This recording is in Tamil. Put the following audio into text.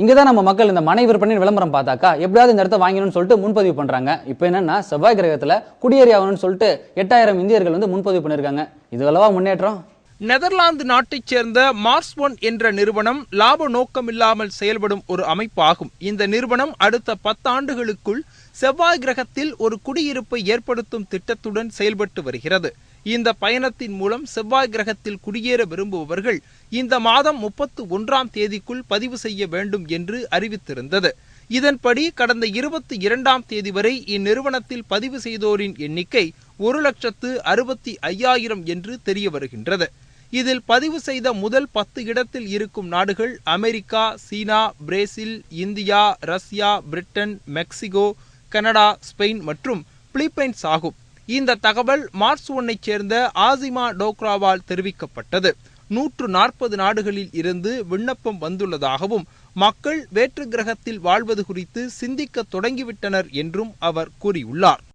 இங்கே தான் நம்ம மக்கள் இந்த மனை விற்பனை விளம்பரம் பார்த்தாக்கா எப்படியாவது இந்த இடத்த வாங்கணும்னு சொல்லிட்டு முன்பதிவு பண்ணுறாங்க இப்போ என்னன்னா செவ்வாய் கிரகத்தில் குடியேறி ஆகணும்னு சொல்லிட்டு எட்டாயிரம் இந்தியர்கள் வந்து முன்பதிவு பண்ணியிருக்காங்க இது அளவா முன்னேற்றம்? நெதர்லாந்து நாட்டைச் சேர்ந்த மார்ஸ் ஒன் என்ற நிறுவனம் லாப நோக்கமில்லாமல் செயல்படும் ஒரு அமைப்பாகும். இந்த நிறுவனம் அடுத்த பத்தாண்டுகளுக்குள் செவ்வாய் கிரகத்தில் ஒரு குடியிருப்பை ஏற்படுத்தும் திட்டத்துடன் செயல்பட்டு வருகிறது. இந்த பயணத்தின் மூலம் செவ்வாய் கிரகத்தில் குடியேற விரும்புபவர்கள் இந்த மாதம் முப்பத்து ஒன்றாம் தேதிக்குள் பதிவு செய்ய வேண்டும் என்று அறிவித்திருந்தது. இதன்படி கடந்த இருபத்தி இரண்டாம் தேதி வரை இந்நிறுவனத்தில் பதிவு செய்தோரின் எண்ணிக்கை ஒரு லட்சத்து அறுபத்தி ஐயாயிரம் என்று தெரிய வருகின்றது. இதில் பதிவு செய்த முதல் பத்து இடத்தில் இருக்கும் நாடுகள் America China Brazil India Russia Britain Mexico Canada Spain மற்றும் பிலிப்பைன்ஸ் ஆகும். இந்த தகவல் மார்ச் ஒன்னைச் சேர்ந்த ஆசிமா டோக்ராவால் தெரிவிக்கப்பட்டது. நூற்று நாற்பது நாடுகளில் இருந்து விண்ணப்பம் வந்துள்ளதாகவும் மக்கள் வேற்று கிரகத்தில் வாழ்வது குறித்து சிந்திக்க தொடங்கிவிட்டனர் என்றும் அவர் கூறியுள்ளார்.